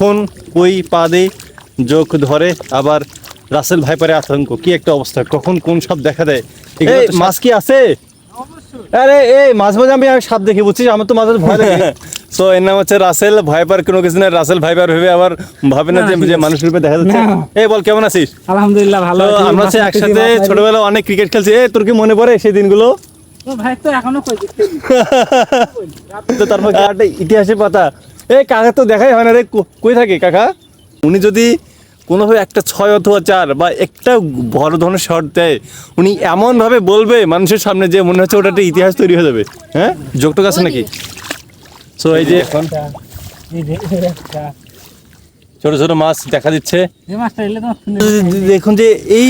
কখন কই পা দেয় চোখ ধরে আবার রাসেল ভাইপারে আতঙ্ক। কি একটা অবস্থা? কখন কোন সব দেখা দেয়? এই মাছ কি আছে? আরে এই মাছ মাঝে আমি আর সাপ দেখি বুঝছিস? আমার তো মাঝে ভয় লাগে। সো এর নাম হচ্ছে রাসেল ভাইপার কোনো কিছু না রাসেল ভাইপার ভেবে আবার ভাবে না যে যে মানুষের রূপে দেখা যাচ্ছে। এই বল কেমন আছিস? আলহামদুলিল্লাহ ভালো আমরা হচ্ছে একসাথে। ছোটবেলায় অনেক ক্রিকেট খেলছি। এ তোর কি মনে পড়ে সেই দিনগুলো? তো ভাই তো এখনও কই দেখতে তো তারপর একটা ইতিহাসের পাতা। এই কাকা তো দেখাই হয় না রে কো- কই থাকে কাকা? উনি যদি কোনোভাবে একটা ছয় অথবা চার বা একটা বড় ধরনের শট দেয় উনি এমনভাবে বলবে মানুষের সামনে যে মনে হচ্ছে ওটা একটা ইতিহাস তৈরি হয়ে যাবে। হ্যাঁ? যোগটোক আছে নাকি? সো এই যে এখন? ছোট ছোট মাছ দেখা দিচ্ছে। দেখুন যে এই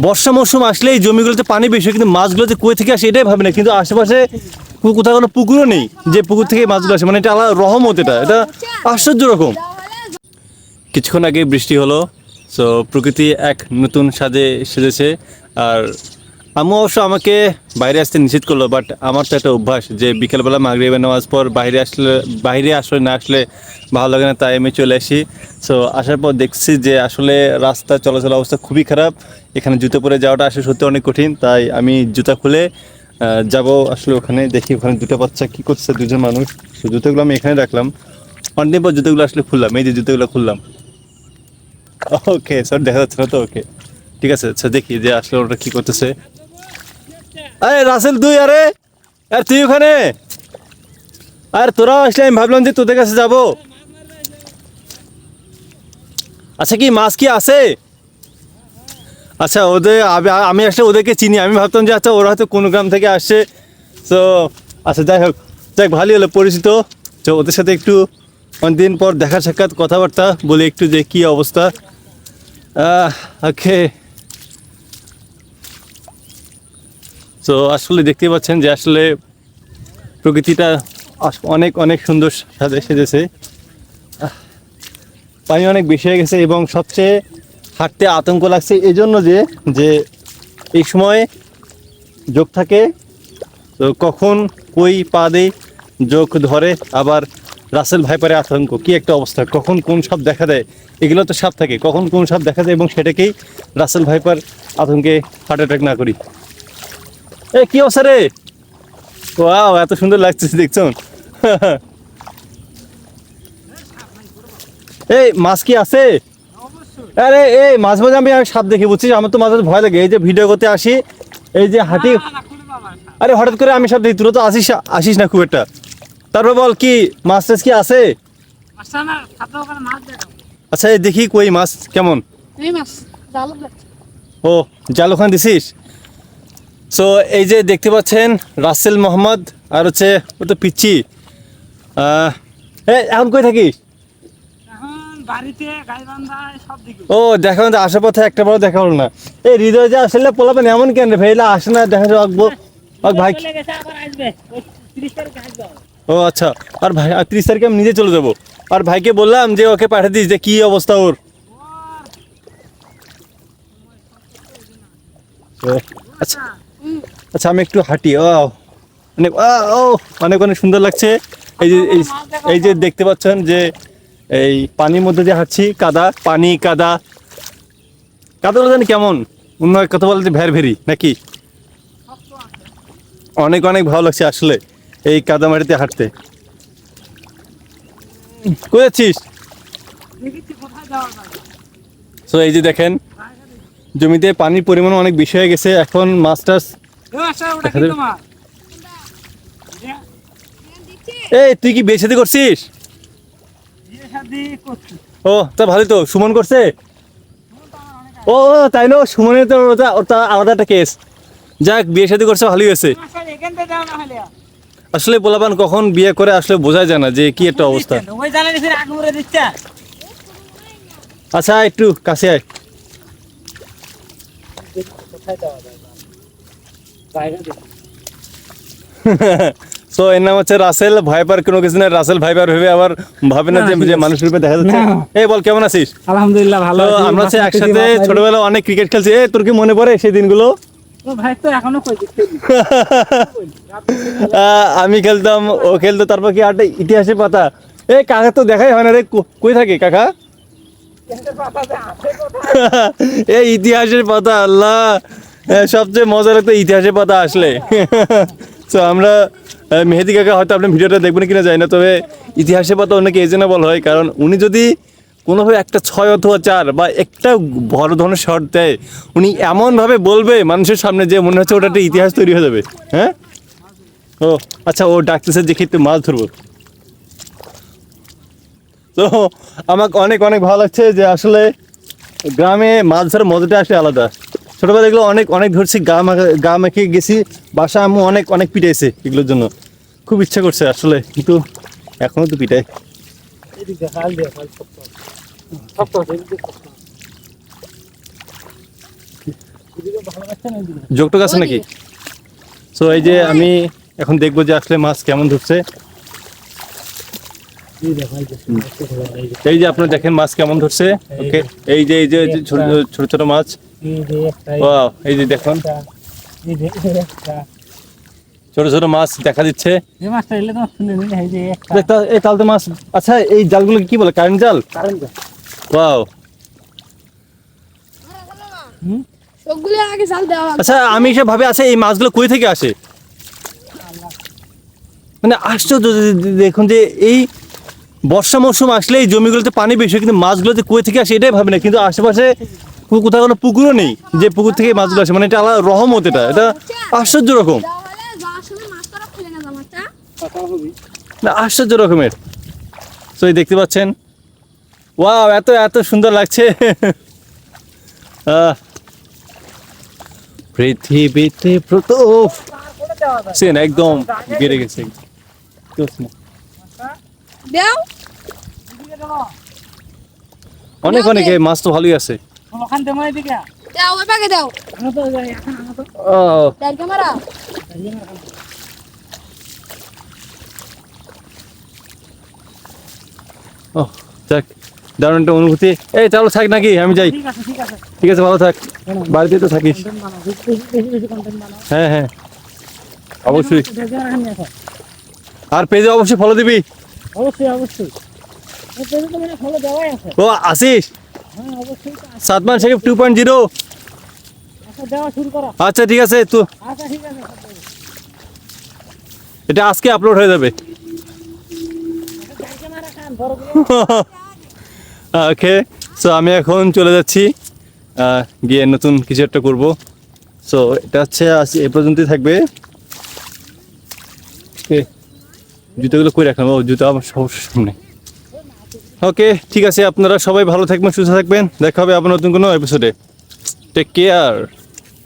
বর্ষা মৌসুম আসলে এই জমিগুলোতে পানি বেশি হয়, কিন্তু মাছগুলো যে কই থেকে আসে এটাই ভাবে না কিন্তু আশেপাশে কোথাও কোনো পুকুরও নেই যে পুকুর থেকে মাছগুলো আসে। মানে এটা আলাদা রহমত এটা। এটা আশ্চর্য রকম। কিছুক্ষণ আগে বৃষ্টি হলো সো প্রকৃতি এক নতুন সাজে সেজেছে। আর আমি অবশ্য আমাকে বাইরে আসতে নিষেধ করল বাট আমার তো একটা অভ্যাস যে বিকেলবেলা মাগরিবের নামাজ পর বাইরে আসলে বাইরে আসলে না আসলে ভালো লাগে না, তাই আমি চলে আসি। সো আসার পর দেখছি যে আসলে রাস্তা চলাচল অবস্থা খুবই খারাপ। এখানে জুতো পরে যাওয়াটা আসলে সত্যি অনেক কঠিন, তাই আমি জুতা খুলে যাব আসলে ওখানে, দেখি ওখানে দুটো বাচ্চা কি করছে, দুজন মানুষ। তো জুতোগুলো আমি এখানে রাখলাম। অনেকদিন পর জুতোগুলো আসলে খুললাম, এই যে জুতোগুলো খুললাম। ওকে স্যার দেখা যাচ্ছে না তো ওকে ঠিক আছে আচ্ছা দেখি যে আসলে ওটা কি করতেছে। আরে, রাসেল তুই আরে! আর তুই ওখানে? আর তোরাও আসলে, আমি ভাবলাম যে তোদের কাছে যাব। আচ্ছা কি, মাছ কি আছে? আচ্ছা ওদের আমি- আসলে ওদেরকে চিনি, আমি ভাবতাম যে আচ্ছা ওরা হয়তো কোনো গ্রাম থেকে আসছে তো আচ্ছা যাই হোক, যাক, ভালোই হলো, পরিচিত। তো ওদের সাথে একটু অনেকদিন পর দেখা, সাক্ষাৎ, কথাবার্তা বলি একটু যে কি অবস্থা। ওকে তো আসলে দেখতে পাচ্ছেন যে, আসলে প্রকৃতিটা অনেক অনেক সুন্দর সাজে সেজেছে। পানি অনেক বেশি হয়ে গেছে এবং সবচেয়ে হাঁটতে আতঙ্ক লাগছে। এই জন্য যে যে এই সময় যোগ থাকে, তো কখন, কই পা দেয় যোগ ধরে, আবার রাসেল ভাইপারে আতঙ্ক। কি একটা অবস্থা। কখন কোন সাপ দেখা দেয়? এগুলো তো সাপ থাকে। কখন কোন সাপ দেখা যায় এবং সেটাকেই রাসেল ভাইপার আতঙ্কে হার্ট অ্যাটাক না করি। এ, কি অবস্থা রে? ওয়াও, এত সুন্দর লাগছে, দেখছ? এই, মাছ কি আছে? আরে এই মাছ মাঝে আমি সাপ দেখি বুঝছিস? আমার তো মাঝে মাঝে ভয় লাগে। এই যে ভিডিও করতে আসি এই যে হাঁটি আরে হঠাৎ করে আমি সাপ দেখি তোরা তো আসিস আসিস না খুব একটা। তারপর বল কি মাছ টাছ কি আছে? আচ্ছা এই দেখি কই মাছ কেমন? ও জাল ওখানে দিছিস? সো এই যে দেখতে পাচ্ছেন রাসেল মোহাম্মদ আর হচ্ছে ও তো পিচ্ছি। এখন কই থাকিস? ও দেখা তো আসার পথে একটা বড় দেখা হলো না। এই হৃদয় যে আসলে এমন কেন রে ভাইলা আসে না দেখা অকবো অক ভাই। ও আচ্ছা। আর ভাই আর তিরিশ তারিখে আমি নিজে চলে যাব। আর ভাইকে বললাম যে ওকে পাঠিয়ে দিস যে কি অবস্থা ওর। আচ্ছা। আচ্ছা আমি একটু হাঁটি। ও অনেক ও অনেক অনেক সুন্দর লাগছে। এই যে এই যে দেখতে পাচ্ছেন যে এই পানির মধ্যে দিয়ে হাঁটছি কাদা পানি কাদা। কাদাগুলো জানি কেমন? অন্য এক কথা বলতে ভ্যার ভেরি নাকি? অনেক অনেক ভালো লাগছে আসলে এই কাদা মাটিতে হাঁটতে। যাওয়া তো এই যে দেখেন জমিতে পানির পরিমাণ অনেক বেশি হয়ে গেছে। এখন টাছ এই তুই কি শাদী করছিস? ও তা ভালোই তো। সুমন করছে? ও তাই না? সুমনের তো ওটা আলাদা একটা কেস যাক বিয়ে শাদী করছে ভালোই হয়েছে। আসলে পোলাপান কখন বিয়ে করে আসলে বোঝা যায় না যে কি একটা অবস্থা। আচ্ছা একটু কাছে আয়। কোথায় যাওয়া দেখো। সো এর নাম হচ্ছে রাসেল ভাইপার কোনো কিছু না রাসেল ভাইপার ভেবে আবার ভাবে না যে আছে। রূপে দেখা যাচ্ছে। এই বল কেমন আছিস? আলহামদুলিল্লাহ ভালো আমরা হচ্ছে একসাথে। ছোটবেলা অনেক ক্রিকেট খেলছি। এ তোর কি মনে পড়ে সেই দিনগুলো? তো আমি খেলতাম ও খেলতো তারপর কি একটা ইতিহাসের পাতা? এই কাকা তো দেখাই হয় না রে কই থাকে কাকা? এই ইতিহাসের পাতা আল্লাহ। সবচেয়ে মজা লাগতো ইতিহাসের পাতা আসলে। তো আমরা মেহেদি কাকা হয়তো আপনি ভিডিওটা দেখবেন কিনা যায় না, তবে ইতিহাসের পাতা অনেকে এই জন্য বলা হয়, কারণ উনি যদি কোনোভাবে একটা ছয় অথবা চার বা একটা বড় ধরনের শর্ট দেয়, উনি এমনভাবে বলবে মানুষের সামনে যে মনে হচ্ছে ওটা একটা ইতিহাস তৈরি হয়ে যাবে হ্যাঁ? ও আচ্ছা ও ডাকতেছে যে ক্ষেত্রে মাছ ধরবো। তো, আমাকে অনেক অনেক ভালো লাগছে যে আসলে গ্রামে মাছ ধরার মজাটা আসলে আলাদা। ছোটবেলা দেখল অনেক অনেক ধরছি গা মাখা, গা মেখে গেছি বাসা আম্মু অনেক অনেক পিটাইছে এগুলোর জন্য। খুব ইচ্ছা করছে আসলে কিন্তু এখনও তো পিটাই যোগটোক আছে। নাকি? তো এই যে আমি এখন দেখব যে আসলে মাছ কেমন ধরছে এই যে আপনারা দেখেন মাছ কেমন ধরছে। ওকে এই যে এই যে ছোট ছোট মাছ। এই যে দেখুন একটা, এই যে একটা ছোট ছোট মাছ দেখা দিচ্ছে। এই তালতে মাছ আচ্ছা এই জালগুলো কি বলে? কারেন্ট জাল? ওয়াও। হুম? সবগুলো আগে জাল দেওয়া হবে। আচ্ছা আমি এসে ভাবে আচ্ছা এই মাছগুলো কই থেকে আসে? মানে আশ্চর্য দেখুন যে এই বর্ষা মৌসুম আসলে এই জমিগুলোতে পানি বেশি হয়, কিন্তু মাছগুলো যে কই থেকে আসে এটাই ভাবে না কিন্তু আশেপাশে কোথাও কোনো পুকুরও নেই যে পুকুর থেকে মাছগুলো আসে। মানে এটা আলাদা রহমত এটা। এটা আশ্চর্য রকম দেওয়া হলে যাওয়ার সময় মাছ ধরা ফেলে না জামাটা কথা হবে না আশ্চর্য রকমের। তো এই দেখতে পাচ্ছেন? ওয়াও এত এত সুন্দর লাগছে। আহ, পৃথিবীতে প্রথম সেন একদম গেড়ে গেছে। অনেক অনেক মাছ তো ভালোই আছে। দেও আনো তো যাই এখন আনো তো ও যাক দারুণ একটা অনুভূতি। এই চলো থাক নাকি আমি যাই। ঠিক আছে ভালো থাক। বাড়িতে তো থাকিস। হ্যাঁ হ্যাঁ। অবশ্যই। আর পেজে অবশ্যই ফলো দিবি। অবশ্যই অবশ্যই। মানে ও আসিস? হ্যাঁ সাতমান সাহেব টু পয়েন্ট জিরো আচ্ছা ঠিক আছে তো আচ্ছা এটা আজকে আপলোড হয়ে যাবে। ওকে সো আমি এখন চলে যাচ্ছি গিয়ে নতুন কিছু একটা করব। সো এটা হচ্ছে এ পর্যন্তই থাকবে। জুতোগুলো কই রাখলাম? ও, জুতো আমার সমস্যার সামনে। ওকে ঠিক আছে, আপনারা সবাই ভালো থাকবেন, সুস্থ থাকবেন। দেখা হবে আবার নতুন কোনো এপিসোডে টেক কেয়ার